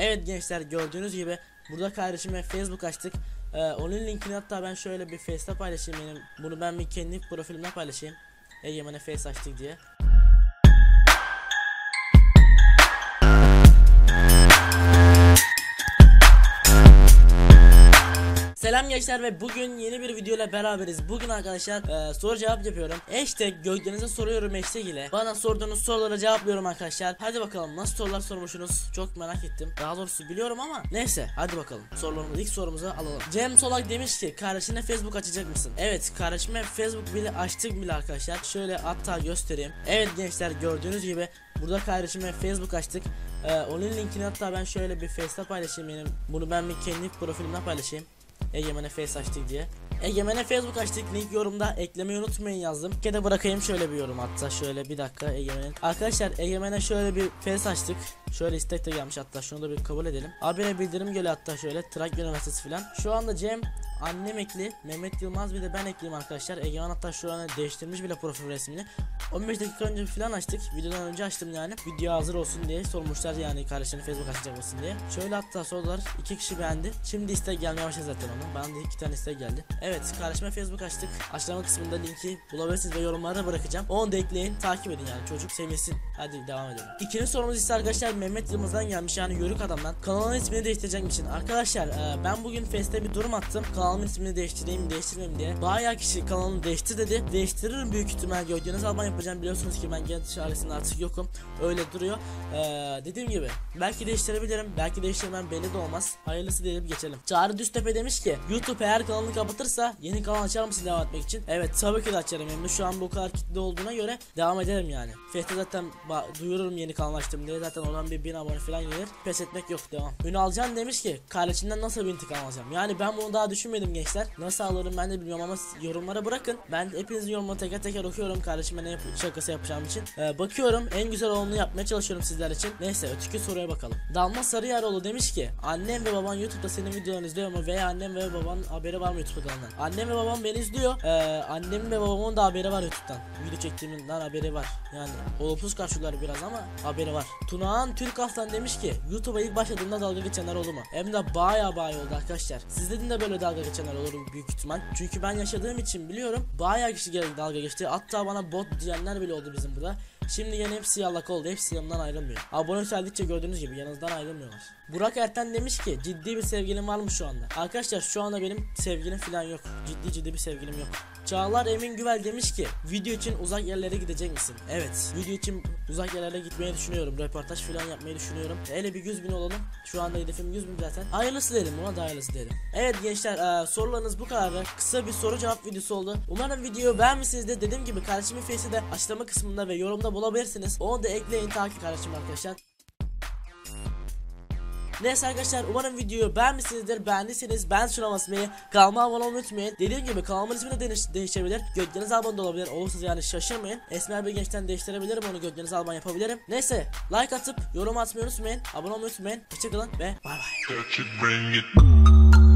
Evet gençler gördüğünüz gibi burada kardeşime Facebook açtık. Ee, onun linkini hatta ben şöyle bir Face'te paylaşayım benim. Bunu ben bir kendi profilimde paylaşayım. Egemen'e Face açtık diye. Selam gençler ve bugün yeni bir video ile beraberiz. Bugün arkadaşlar e, soru cevap yapıyorum. Hashtag gökdenize soruyorum hashtag ile. Bana sorduğunuz sorulara cevaplıyorum arkadaşlar. Hadi bakalım nasıl sorular sormuşsunuz çok merak ettim. Daha doğrusu biliyorum ama neyse hadi bakalım. Sorularımız ilk sorumuzu alalım. Cem Solak demiş ki kardeşine Facebook açacak mısın? Evet kardeşime Facebook bile açtık bile arkadaşlar. Şöyle hatta göstereyim. Evet gençler gördüğünüz gibi burada kardeşime Facebook açtık. E, onun linkini hatta ben şöyle bir Face'te paylaşayım benim. Bunu ben bir kendi profilimde paylaşayım. Egemen'e face açtık diye. Egemen'e Facebook açtık link yorumda eklemeyi unutmayın yazdım. Bir de bırakayım şöyle bir yorum hatta şöyle bir dakika Egemen'in. Arkadaşlar Egemen'e şöyle bir face açtık. Şöyle istek de gelmiş hatta şunu da bir kabul edelim. Habire bildirim geliyor hatta şöyle Trakya Üniversitesi falan. Şu anda Cem annem ekli Mehmet Yılmaz bir de ben ekliyim arkadaşlar. Egemen hatta şu an değiştirmiş bile profil resmini. 15 dakika önce falan açtık. Videodan önce açtım yani. Video hazır olsun diye sormuşlar yani kardeşini Facebook açacak mısın diye. Şöyle hatta sorular iki kişi beğendi. Şimdi istek gelmeye başladı zaten onun. Bana da iki tane istek geldi. Evet kardeşime Facebook açtık. Açıklama kısmında linki bulabilirsiniz ve yorumlara bırakacağım. Onu da ekleyin. Takip edin yani. Çocuk sevinsin. Hadi devam edelim. İkinci sorumuz ise arkadaşlar Mehmet Yılmaz'dan gelmiş yani Yörük adamdan. Kanalın ismini değiştirecek misin? Arkadaşlar e, ben bugün Face'te bir durum attım. Kanalımın ismini değiştireyim değiştirmeyeyim diye. Bayağı kişi kanalını değiştir dedi. Değiştiririm büyük ihtimal. Gördüğünüz Alman yapacağım. Biliyorsunuz ki ben genç ailesinde artık yokum. Öyle duruyor. E, dediğim gibi belki değiştirebilirim. Belki değiştirmem belli de olmaz. Hayırlısı diyelim geçelim. Çağrı Düztepe demiş ki YouTube eğer kanalını kapatırsa yeni kanal açar mısın devam etmek için? Evet tabii ki de açarım. Hem de şu an bu kadar kitle olduğuna göre devam ederim yani. Fiyatı zaten duyururum yeni kanal açtım diye. Zaten oradan bir bin abone falan gelir. Pes etmek yok devam. Ünalcan demiş ki kardeşinden nasıl bir intikam alacağım? Yani ben bunu daha düşünmedim gençler. Nasıl alırım ben de bilmiyorum ama yorumlara bırakın. Ben hepinizin yorumları teker teker okuyorum kardeşime ne yap şakası yapacağım için. Ee, bakıyorum en güzel olanını yapmaya çalışıyorum sizler için. Neyse öteki soruya bakalım. Dalma Sarıyaroğlu demiş ki annem ve baban YouTube'da senin videolarını izliyor mu veya annem ve baban haberi var mı YouTube kanalından? Annem ve babam beni izliyor. Ee, annem ve babamın da haberi var YouTube'dan. Video çektiğimden haberi var. Yani olumsuz karşılar biraz ama haberi var. Tunağan Türk Aslan demiş ki YouTube'a ilk başladığımda dalga geçenler oldu mu? Hem de baya baya oldu arkadaşlar. Sizlerin de böyle dalga geçenler olur büyük ihtimal. Çünkü ben yaşadığım için biliyorum. Baya kişi geldi dalga geçti. Hatta bana bot diyenler bile oldu bizim burada. Şimdi yine hepsi yallak oldu. Hepsi yanımdan ayrılmıyor. Abone yükseldikçe gördüğünüz gibi yanınızdan ayrılmıyorlar. Burak Erten demiş ki ciddi bir sevgilim var mı şu anda? Arkadaşlar şu anda benim sevgilim falan yok. Ciddi ciddi bir sevgilim yok. Çağlar Emin Güvel demiş ki video için uzak yerlere gidecek misin? Evet video için uzak yerlere gitmeyi düşünüyorum. Röportaj falan yapmayı düşünüyorum. Hele bir 100 bin olalım. Şu anda hedefim 100 bin zaten. Hayırlısı dedim buna da hayırlısı dedim. Evet gençler e, sorularınız bu kadar. Kısa bir soru cevap videosu oldu. Umarım videoyu beğenmişsinizdir. Dediğim gibi kardeşimin face'i de açıklama kısmında ve yorumda bulabilirsiniz. Onu da ekleyin takip kardeşim arkadaşlar. Neyse arkadaşlar umarım videoyu beğenmişsinizdir. Beğendiyseniz ben şuna basmayı, kanalıma abone olmayı unutmayın. Dediğim gibi kanalımın ismi de değiş değişebilir. Gökdeniz Alban da olabilir. Olursa yani şaşırmayın. Esmer bir gençten değiştirebilirim onu Gökdeniz Alban yapabilirim. Neyse like atıp yorum atmayı unutmayın. Abone olmayı unutmayın. Hoşçakalın ve bay bay.